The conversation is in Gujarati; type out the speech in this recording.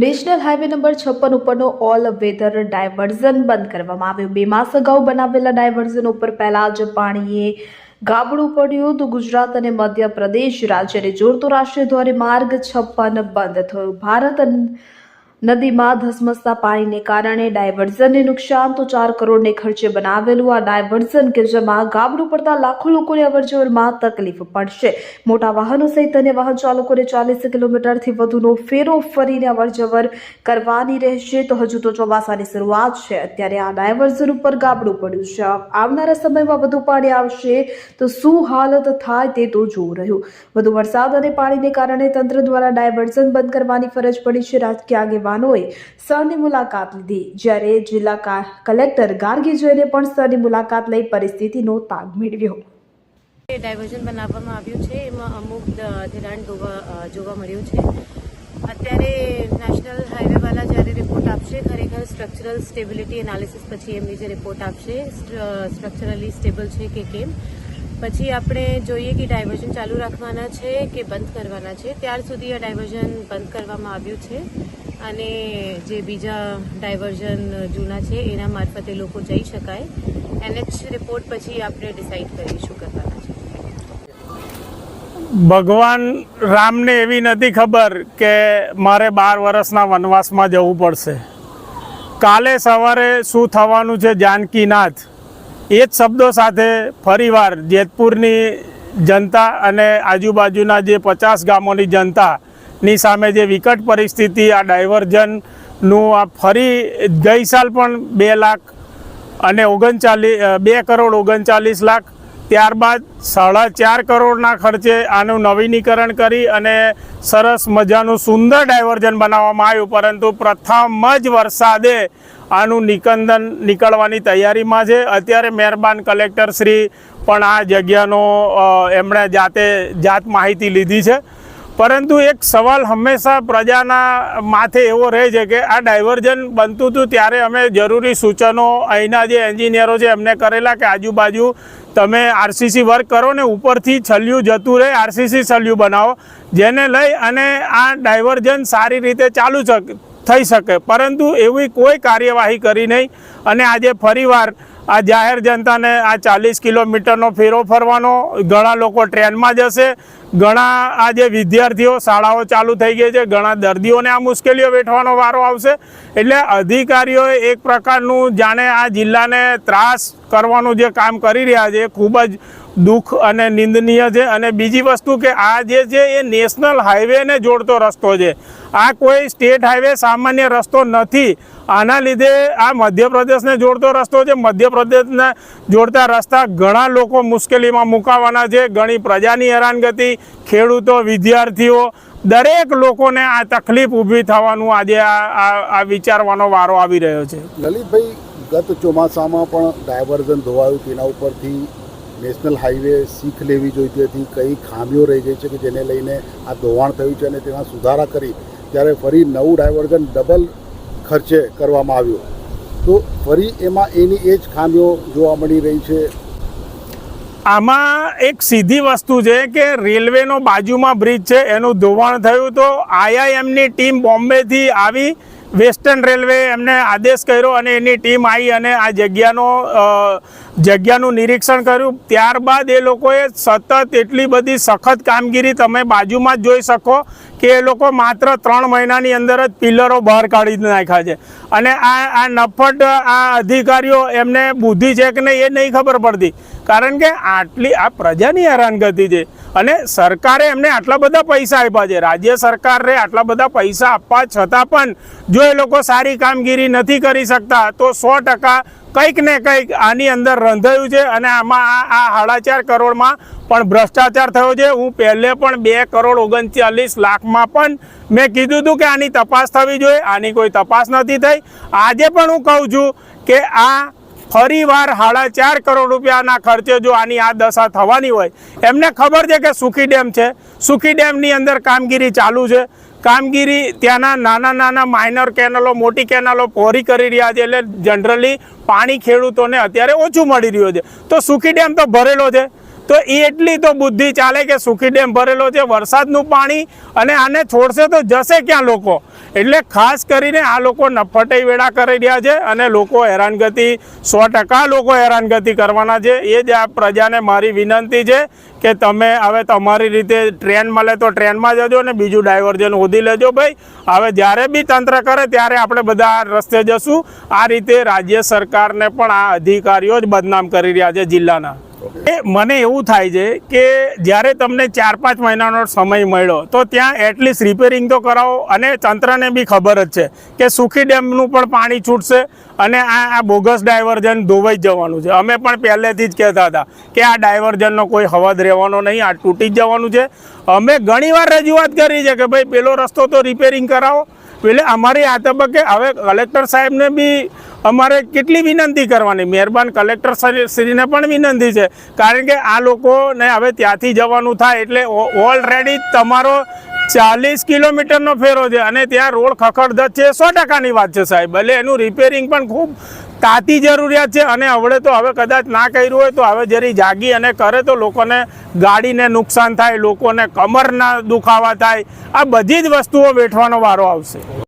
નેશનલ હાઈવે નંબર છપ્પન ઉપરનો ઓલ વેધર ડાયવર્ઝન બંધ કરવામાં આવ્યું. બે માસ અગાઉ બનાવેલા ડાયવર્ઝન ઉપર પહેલા જ પાણીએ ગાબડું પડ્યું તો ગુજરાત અને મધ્યપ્રદેશ રાજ્યને જોડતો રાષ્ટ્રીય ધોરીમાર્ગ છપ્પન બંધ થયો. ભારત નદીમાં ધસમસતા પાણીને કારણે ડાયવર્ઝનને નુકસાન તો ચાર કરોડને ખર્ચે બનાવેલું આ ડાયવર્ઝન કે જેમાં ગાબડું પડતા લાખો લોકોને અવરજવરમાં તકલીફ પડશે. મોટા વાહનો સહિત અન્ય વાહન ચાલકોને ચાલીસ કિલોમીટરથી વધુનો ફેરો ફરીને અવરજવર કરવાની રહેશે. તો હજુ તો ચોમાસાની શરૂઆત છે. અત્યારે આ ડાયવર્ઝન ઉપર ગાબડું પડ્યું છે. આવનારા સમયમાં વધુ પાણી આવશે તો શું હાલત થાય તે તો જોવું રહ્યું. વધુ વરસાદ અને પાણીને કારણે તંત્ર દ્વારા ડાયવર્ઝન બંધ કરવાની ફરજ પડી છે. રાજકીય આગેવાનોએ સ્થળની મુલાકાત લીધી. જ્યારે જિલ્લા કલેક્ટર ગાર્ગી જોઈને પણ સ્થળની મુલાકાત લઈ પરિસ્થિતિનો તાગ મેળવ્યો. ડાયવર્ઝન બનાવવામાં આવ્યું છે. એમાં અમુક ધિરાણ જોવા મળ્યું છે. અત્યારે નેશનલ હાઈવેવાળા જ્યારે રિપોર્ટ આપશે, ખરેખર સ્ટ્રક્ચરલ સ્ટેબિલિટી એનાલિસિસ પછી એમની જે રિપોર્ટ આપશે સ્ટ્રક્ચરલી સ્ટેબલ છે કે કેમ? પછી આપણે જોઈએ કે ડાયવર્ઝન ચાલુ રાખવાના છે કે બંધ કરવાના છે. ત્યાર સુધી આ ડાયવર્ઝન બંધ કરવામાં આવ્યું છે. અને જે બીજા ડાયવર્ઝન જૂના છે, એના મારફતે લોકો જઈ શકાય. એનએચ રિપોર્ટ પછી આપણે ડિસાઈડ કરીશું કરવાના છે. ભગવાન રામને એવી નથી ખબર કે મારે બાર વર્ષના વનવાસમાં જવું પડશે. કાલે સવારે શું થવાનું છે જાનકીનાથ? એ જ શબ્દો સાથે ફરીવાર જેતપુરની જનતા અને આજુબાજુના જે પચાસ ગામોની જનતાની સામે જે વિકટ પરિસ્થિતિ, આ ડાયવર્ઝનનું આ ફરી ગઈ સાલ પણ બે લાખ અને ઓગણચાલીસ બે કરોડ ઓગણચાલીસ લાખ. ત્યારબાદ સાડા ચાર કરોડના ખર્ચે આનું નવીનીકરણ કરી અને સરસ મજાનું સુંદર ડાયવર્ઝન બનાવવામાં આવ્યું, પરંતુ પ્રથમ જ વરસાદે આનું નિકંદન નીકળવાની તૈયારીમાં છે. અત્યારે મહેરબાન કલેક્ટર શ્રી પણ આ જગ્યાનો એમણે જાતે જાત માહિતી લીધી છે. પરંતુ એક સવાલ હંમેશા પ્રજાના માથે એવો રહે છે કે આ ડાયવર્ઝન બનતું હતું ત્યારે અમે જરૂરી સૂચનો, અહીંના જે એન્જિનિયરો છે, એમને કરેલા કે આજુબાજુ તમે આરસીસી વર્ક કરો ને ઉપરથી છલ્યું જતું રહે, આરસીસી છલ્યું બનાવો, જેને લઈ અને આ ડાયવર્ઝન સારી રીતે ચાલુ થઈ શકે. પરંતુ એવી કોઈ કાર્યવાહી કરી નહીં અને આજે ફરીવાર આ જાહેર જનતાને આ ચાલીસ કિલોમીટરનો ફેરો ફરવાનો, ઘણા લોકો ટ્રેનમાં જશે ઘણા આ જે વિદ્યાર્થીઓ શાળાઓ ચાલુ થઈ ગઈ છે, ઘણા દર્દીઓને આ મુશ્કેલીઓ વેઠવાનો વારો આવશે. એટલે અધિકારીઓએ એક પ્રકારનું જાણે આ જિલ્લાને ત્રાસ કરવાનું જે કામ કરી રહ્યા છે, એ ખૂબ જ દુઃખ અને નિંદનીય છે. અને બીજી વસ્તુ કે આ જે છે એ નેશનલ હાઈવેને જોડતો રસ્તો છે. આ કોઈ સ્ટેટ હાઈવે સામાન્ય રસ્તો નથી. આના લીધે આ મધ્યપ્રદેશને જોડતો રસ્તો છે. મધ્યપ્રદેશને જોડતા રસ્તા ઘણા લોકો મુશ્કેલીમાં મુકાવાના છે. ઘણી પ્રજાની હેરાનગતિ, ખેડૂતો, વિદ્યાર્થીઓ, દરેક લોકોને આ તકલીફ ઊભી થવાનું આજે આ વિચારવાનો વારો આવી રહ્યો છે. લલિતભાઈ, ગત ચોમાસામાં પણ ડાયવર્ઝન ધોવાયું, તેના ઉપરથી નેશનલ હાઈવે શીખ લેવી જોઈતી હતી. કઈ ખામીઓ રહી ગઈ છે કે જેને લઈને આ ધોવાણ થયું છે અને તેમાં સુધારા કરી ત્યારે ફરી નવું ડાયવર્ઝન ડબલ ખર્ચે કરવામાં આવ્યું. તો ફરી એમાં એની એ જ ખામીઓ જોવા મળી રહી છે. આમાં એક સીધી વસ્તુ છે કે રેલવેનો બાજુમાં બ્રિજ છે, એનું ધોવાણ થયું તો આઈઆઈએમની ટીમ બોમ્બેથી આવી વેસ્ટર્ન રેલવે એમને આદેશ કર્યો અને એની ટીમ આવી અને આ જગ્યાનો જગ્યાનું નિરીક્ષણ કર્યું. ત્યારબાદ એ લોકોએ સતત એટલી બધી સખત કામગીરી તમે બાજુમાં જ જોઈ શકો કે એ લોકો માત્ર ત્રણ મહિનાની અંદર જ પિલરો બહાર કાઢી નાખ્યા છે. અને આ આ નફટ, આ અધિકારીઓ એમને બુદ્ધિ છે કે નહીં એ નહીં ખબર પડતી. કારણ કે આટલી આ પ્રજાની હેરાનગતિ છે. અને સરકારે એમને આટલા બધા પૈસા આપ્યા છે. રાજ્ય સરકારે આટલા બધા પૈસા આપવા છતાં પણ જો એ લોકો સારી કામગીરી નથી કરી શકતા, તો સો ટકા કંઈક ને કંઈક આની અંદર રંધાયું છે અને આમાં આ આ સાડા ચાર કરોડમાં પણ ભ્રષ્ટાચાર થયો છે. હું પહેલે પણ બે કરોડ ઓગણચાલીસ લાખમાં પણ મેં કીધું હતું કે આની તપાસ થવી જોઈએ. આની કોઈ તપાસ નથી થઈ. આજે પણ હું કહું છું કે આ ફરીવાર સાડા ચાર કરોડ રૂપિયાના ખર્ચે જો આની આ દશા થવાની હોય, એમને ખબર છે કે સુખી ડેમ છે. સુખી ડેમની અંદર કામગીરી ચાલુ છે. કામગીરી ત્યાંના નાના નાના માઇનર કેનલો, મોટી કેનલો પહોરી કરી રહ્યા છે એટલે જનરલી પાણી ખેડૂતોને અત્યારે ઓછું મળી રહ્યું છે. તો સુખી ડેમ તો ભરેલો છે. તો એટલી તો બુદ્ધિ ચાલે કે સુખી ડેમ ભરેલો છે, વરસાદનું પાણી અને આને છોડશે તો જશે ક્યાં લોકો? એટલે ખાસ કરીને આ લોકો નફટઈ વેળા કરી રહ્યા છે અને લોકો હેરાનગતિ, સો ટકા લોકો હેરાનગતિ કરવાના છે. એ જ આ પ્રજાને મારી વિનંતી છે કે તમે હવે તમારી રીતે ટ્રેન મળે તો ટ્રેનમાં જજો ને બીજું ડાયવર્જન શોધી લેજો ભાઈ. હવે જ્યારે બી તંત્ર કરે ત્યારે આપણે બધા રસ્તે જશું. આ રીતે રાજ્ય સરકારને પણ આ અધિકારીઓ જ બદનામ કરી રહ્યા છે જિલ્લાના. એ મને એવું થાય છે કે જ્યારે તમને ચાર પાંચ મહિનાનો સમય મળ્યો, તો ત્યાં એટલીસ્ટ રિપેરિંગ તો કરાવો અને તંત્રને બી ખબર જ છે કે સુખી ડેમનું પણ પાણી છૂટશે અને આ આ બોગસ ડાયવર્ઝન ધોવાઈ જવાનું છે. અમે પણ પહેલેથી જ કહેતા હતા કે આ ડાયવર્ઝનનો કોઈ હવાદ રહેવાનો નહીં, આ તૂટી જ જવાનું છે. અમે ઘણીવાર રજૂઆત કરી છે કે ભાઈ પેલો રસ્તો તો રિપેરિંગ કરાવો એટલે અમારી આ તબક્કે હવે કલેક્ટર સાહેબને બી અમારે કેટલી વિનંતી કરવાની? મહેરબાન કલેક્ટર શ્રી- શ્રીને પણ વિનંતી છે. કારણ કે આ લોકોને હવે ત્યાંથી જવાનું થાય એટલે ઓલરેડી તમારો ચાલીસ કિલોમીટરનો ફેરો છે અને ત્યાં રોડ ખખડધજ છે. સો ટકાની વાત છે સાહેબ. એટલે એનું રિપેરિંગ પણ ખૂબ તાતી જરૂરિયાત છે અને હવે તો હવે કદાચ ના કર્યું હોય તો હવે જરી જાગી અને કરે તો લોકોને ગાડીને નુકસાન થાય, લોકોને કમરના દુખાવા થાય. આ બધી જ વસ્તુઓ વેઠવાનો વારો આવશે.